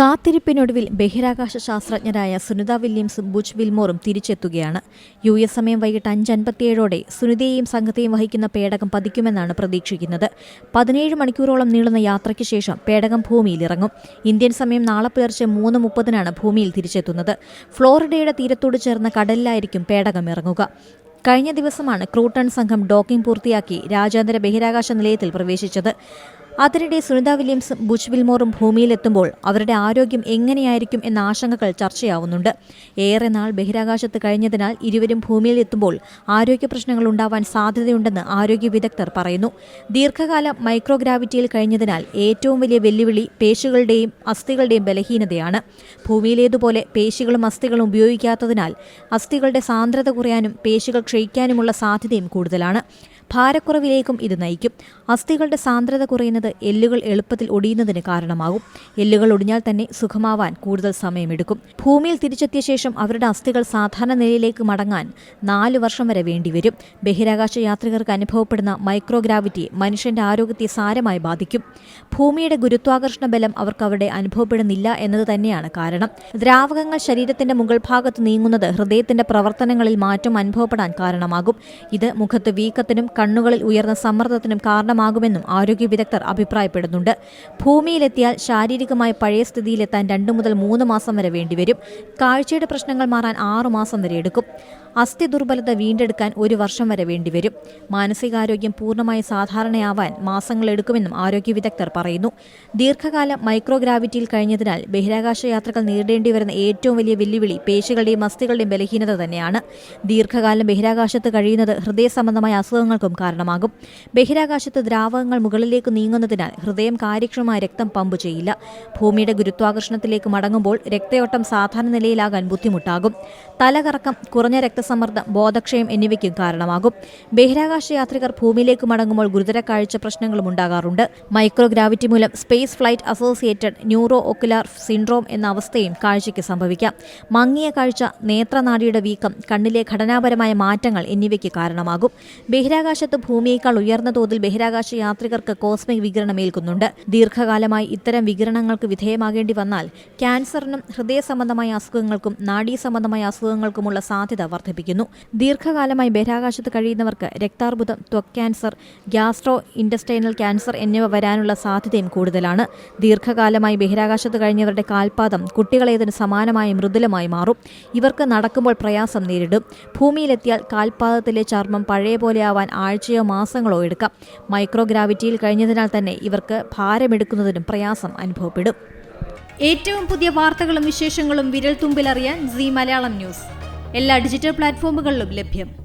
കാത്തിരിപ്പിനൊടുവിൽ ബഹിരാകാശ ശാസ്ത്രജ്ഞരായ സുനിത വില്യംസും ബുച്ച് വിൽമോറും തിരിച്ചെത്തുകയാണ്. യു എസ് സമയം വൈകിട്ട് അഞ്ച് അൻപത്തിയേഴോടെ സുനിതയെയും സംഘത്തെയും വഹിക്കുന്ന പേടകം പതിക്കുമെന്നാണ് പ്രതീക്ഷിക്കുന്നത്. പതിനേഴ് മണിക്കൂറോളം നീളുന്ന യാത്രയ്ക്ക് ശേഷം പേടകം ഭൂമിയിൽ ഇറങ്ങും ഇന്ത്യൻ സമയം നാളെ പുലർച്ചെ മൂന്ന് മുപ്പതിനാണ് ഭൂമിയിൽ തിരിച്ചെത്തുന്നത്. ഫ്ലോറിഡയുടെ തീരത്തോട് ചേർന്ന കടലിലായിരിക്കും പേടകം ഇറങ്ങുക. കഴിഞ്ഞ ദിവസമാണ് ക്രൂട്ടൺ സംഘം ഡോക്കിംഗ് പൂർത്തിയാക്കി രാജ്യാന്തര ബഹിരാകാശ നിലയത്തിൽ പ്രവേശിച്ചത്. അതിനിടെ സുനിത വില്യംസും ബുച്ച് വിൽമോറും ഭൂമിയിലെത്തുമ്പോൾ അവരുടെ ആരോഗ്യം എങ്ങനെയായിരിക്കും എന്ന ആശങ്കകൾ ചർച്ചയാവുന്നുണ്ട്. ഏറെ നാൾ ബഹിരാകാശത്ത് കഴിഞ്ഞതിനാൽ ഇരുവരും ഭൂമിയിൽ എത്തുമ്പോൾ ആരോഗ്യ പ്രശ്നങ്ങൾ ഉണ്ടാവാൻ സാധ്യതയുണ്ടെന്ന് ആരോഗ്യ വിദഗ്ധർ പറയുന്നു. ദീർഘകാലം മൈക്രോഗ്രാവിറ്റിയിൽ കഴിഞ്ഞതിനാൽ ഏറ്റവും വലിയ വെല്ലുവിളി പേശികളുടെയും അസ്ഥികളുടെയും ബലഹീനതയാണ്. ഭൂമിയിലേതുപോലെ പേശികളും അസ്ഥികളും ഉപയോഗിക്കാത്തതിനാൽ അസ്ഥികളുടെ സാന്ദ്രത കുറയാനും പേശികൾ ക്ഷയിക്കാനുമുള്ള സാധ്യതയും കൂടുതലാണ്. ഭാരക്കുറവിലേക്കും ഇത് നയിക്കും. അസ്ഥികളുടെ സാന്ദ്രത കുറയുന്നത് എല്ലുകൾ എളുപ്പത്തിൽ ഒടിയുന്നതിന് കാരണമാകും. എല്ലുകൾ ഒടിഞ്ഞാൽ തന്നെ സുഖമാവാൻ കൂടുതൽ സമയമെടുക്കും. ഭൂമിയിൽ തിരിച്ചെത്തിയ ശേഷം അവരുടെ അസ്ഥികൾ സാധാരണ നിലയിലേക്ക് മടങ്ങാൻ നാല് വർഷം വരെ വേണ്ടിവരും. ബഹിരാകാശ യാത്രികർക്ക് അനുഭവപ്പെടുന്ന മൈക്രോഗ്രാവിറ്റി മനുഷ്യന്റെ ആരോഗ്യത്തെ സാരമായി ബാധിക്കും. ഭൂമിയുടെ ഗുരുത്വാകർഷണ ബലം അവർക്ക് അവിടെ അനുഭവപ്പെടുന്നില്ല എന്നത് തന്നെയാണ് കാരണം. ദ്രാവകങ്ങൾ ശരീരത്തിന്റെ മുകൾ ഭാഗത്ത് നീങ്ങുന്നത് ഹൃദയത്തിന്റെ പ്രവർത്തനങ്ങളിൽ മാറ്റം അനുഭവപ്പെടാൻ കാരണമാകും. ഇത് മുഖത്ത് വീക്കത്തിനും കണ്ണുകളിൽ ഉയർന്ന സമ്മർദ്ദത്തിനും കാരണമാകുമെന്നും ആരോഗ്യ വിദഗ്ധർ അഭിപ്രായപ്പെടുന്നുണ്ട്. ഭൂമിയിലെത്തിയാൽ ശാരീരികമായി പഴയ സ്ഥിതിയിലെത്താൻ രണ്ടു മുതൽ മൂന്ന് മാസം വരെ വേണ്ടിവരും. കാഴ്ചയുടെ പ്രശ്നങ്ങൾ മാറാൻ ആറു മാസം വരെ എടുക്കും. അസ്ഥി ദുർബലത വീണ്ടെടുക്കാൻ ഒരു വർഷം വരെ വേണ്ടിവരും. മാനസികാരോഗ്യം പൂർണമായി സാധാരണയാവാൻ മാസങ്ങളെടുക്കുമെന്നും ആരോഗ്യ വിദഗ്ധർ പറയുന്നു. ദീർഘകാലം മൈക്രോഗ്രാവിറ്റിയിൽ കഴിഞ്ഞതിനാൽ ബഹിരാകാശ യാത്രകൾ നേരിടേണ്ടി വരുന്ന ഏറ്റവും വലിയ വെല്ലുവിളി പേശികളുടെയും അസ്ഥികളുടെയും ബലഹീനത തന്നെയാണ്. ദീർഘകാലം ബഹിരാകാശത്ത് കഴിയുന്നത് ഹൃദയ സംബന്ധമായ അസുഖങ്ങൾക്കും കാരണമാകും. ബഹിരാകാശത്ത് ദ്രാവകങ്ങൾ മുകളിലേക്ക് നീങ്ങുന്നതിനാൽ ഹൃദയം കാര്യക്ഷമമായി രക്തം പമ്പ് ചെയ്യില്ല. ഭൂമിയുടെ ഗുരുത്വാകർഷണത്തിലേക്ക് മടങ്ങുമ്പോൾ രക്തയോട്ടം സാധാരണ നിലയിലാകാൻ ബുദ്ധിമുട്ടാകും. തലകറക്കം കുറഞ്ഞ രക്തസമ്മർദ്ദം ബോധക്ഷയം എന്നിവയ്ക്കും കാരണമാകും. ബഹിരാകാശ യാത്രികർ ഭൂമിയിലേക്ക് മടങ്ങുമ്പോൾ ഗുരുതര കാഴ്ച പ്രശ്നങ്ങളും ഉണ്ടാകാറുണ്ട്. മൈക്രോഗ്രാവിറ്റി മൂലം space flight associated neuro ocular syndrome എന്ന അവസ്ഥയും കാഴ്ചയ്ക്ക് സംഭവിക്കാം. മങ്ങിയ കാഴ്ച നേത്രനാടിയുടെ വീക്കം കണ്ണിലെ ഘടനാപരമായ മാറ്റങ്ങൾ എന്നിവയ്ക്ക് കാരണമാകും. ബഹിരാകാശത്ത് ഭൂമിയേക്കാൾ ഉയർന്ന തോതിൽ ബഹിരാകാശ യാത്രികർക്ക് കോസ്മിക് വികിരണം ഏൽക്കുന്നുണ്ട് ദീർഘകാലമായി ഇത്തരം വികിരണങ്ങൾക്ക് വിധേയമാകേണ്ടി വന്നാൽ ക്യാൻസറിനും ഹൃദയ സംബന്ധമായ അസുഖങ്ങൾക്കും നാഡീ സംബന്ധമായ അസുഖങ്ങൾക്കുമുള്ള സാധ്യത വർദ്ധിപ്പിക്കുന്നു. ദീർഘകാലമായി ബഹിരാകാശത്ത് കഴിയുന്നവർക്ക് രക്താർബുദം ത്വക് ക്യാൻസർ ഗ്യാസ്ട്രോ ഇൻഡസ്റ്റൈനൽ ക്യാൻസർ എന്നിവ വരാനുള്ള സാധ്യതയും കൂടുതലാണ്. ദീർഘകാലമായി ബഹിരാകാശത്ത് കഴിഞ്ഞവരുടെ കാൽപാദം കുട്ടികളേതിന് സമാനമായി മൃദുലമായി മാറും. ഇവർക്ക് നടക്കുമ്പോൾ പ്രയാസം നേരിടും. ഭൂമിയിലെത്തിയാൽ കാൽപാദത്തിലെ ചർമ്മം പഴയ പോലെയാവാൻ ആഴ്ചയോ മാസങ്ങളോ എടുക്കാം. മൈക്രോഗ്രാവിറ്റിയിൽ കഴിഞ്ഞതിനാൽ തന്നെ ഇവർക്ക് ഭാരമെടുക്കുന്നതിനും പ്രയാസം അനുഭവപ്പെടും. ഏറ്റവും പുതിയ വാർത്തകളും വിശേഷങ്ങളും വിരൽ തുമ്പിലറിയാൻ സി മലയാളം ന്യൂസ്. എല്ലാ ഡിജിറ്റൽ പ്ലാറ്റ്ഫോമുകളിലും ലഭ്യം.